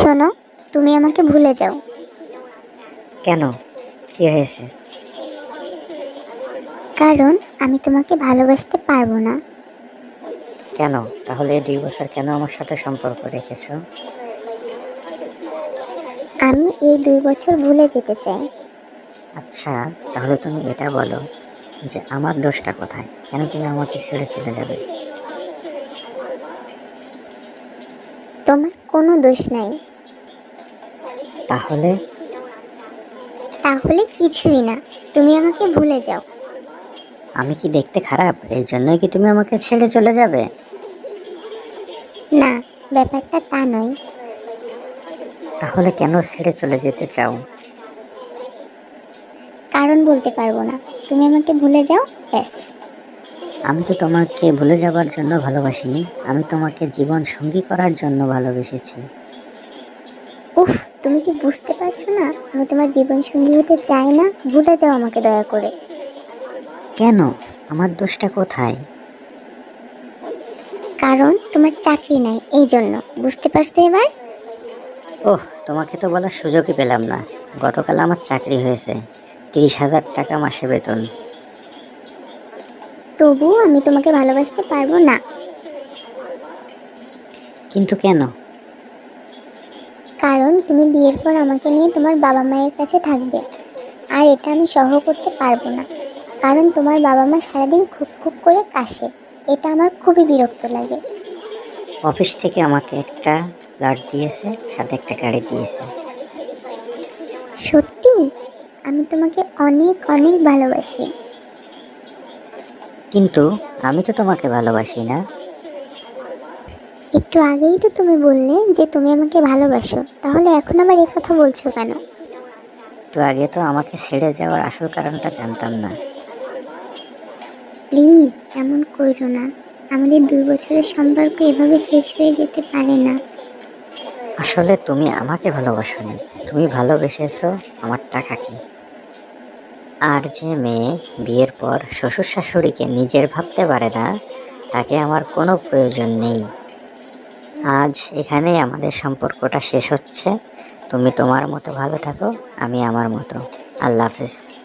শোনো তুমি আমাকে ভুলে যাও। কেন? কি হয়েছে? কারণ আমি তোমাকে ভালোবাসতে পারব না। কেন? তাহলে দুই বছর কেন আমার সাথে সম্পর্ক রেখেছো? আমি এই দুই বছর ভুলে যেতে চাই। আচ্ছা তাহলে তুমি এটা বলো যে আমার দোষটা কোথায়? কেন তুমি আমাকে ছেড়ে চলে যাবে? তোমার কোনো দোষ নাই। তাহলে? তাহলে কিছুই না। তুমি আমাকে ভুলে যাও। আমি কি দেখতে খারাপ? এই জন্যই কি তুমি আমাকে ছেড়ে চলে যাবে? না ব্যাপারটা তা নয়। তাহলে কেন ছেড়ে চলে যেতে চাও? কারণ বলতে পারব না। তুমি আমাকে ভুলে যাও ব্যাস। আমি তো তোমাকে ভুলে যাবার জন্য ভালোবাসিনি। আমি তোমাকে জীবন সঙ্গী করার জন্য ভালোবেসেছি। উফ তুমি কি বুঝতে পারছ না? আমি তোমার জীবন সঙ্গী হতে চাই না? ভুলে যাও আমাকে দয়া করে। কেন? আমার দোষটা কোথায়? কারণ তোমার চাকরি নাই এই জন্য। বুঝতে পারছ এবার? ওহ তোমাকে তো বলার সুযোগই পেলাম না। গতকাল আমার চাকরি হয়েছে। তিরিশ হাজার টাকা মাসে বেতন। তবুও আমি তোমাকে ভালোবাসতে পারব না। কিন্তু কেন? তুমি বিয়ের পর আমাকে নিয়ে তোমার বাবা মায়ের কাছে থাকবে। আর এটা আমি সহ করতে পারব না কারণ তোমার বাবা মা সারাদিন খুব খুব করে কাশে। এটা আমার খুবই বিরক্ত লাগে। অফিস থেকে আমাকে একটা ফ্ল্যাট দিয়েছে সাথে একটা গাড়ি দিয়েছে। সত্যি? আমি তোমাকে অনেক অনেক ভালোবাসি। কিন্তু আমি তো তোমাকে ভালোবাসি না। একটু আগেই তো তুমি বললে যে তুমি আমাকে ভালোবাসো। তাহলে এখন আবার এ কথা বলছো কেন? তো আগে তো আমাকে ছেড়ে যাওয়ার আসল কারণটা জানতাম না। প্লিজ এমন করো না। আমাদের দুই বছরের সম্পর্ক এভাবে শেষ হয়ে যেতে পারে না। আসলে তুমি আমাকে ভালোবাসোনি। তুমি ভালোবেসেছো আমার টাকা কি আর যে মেয়ে বিয়ের পর শ্বশুর শাশুড়িকে নিজের ভাবতে পারে না তাকে আমার কোনো প্রয়োজন নেই। আজ এখানেই আমাদের সম্পর্কটা শেষ হচ্ছে। তুমি তোমার মতো ভালো থাকো, আমি আমার মতো। আল্লাহ হাফিজ।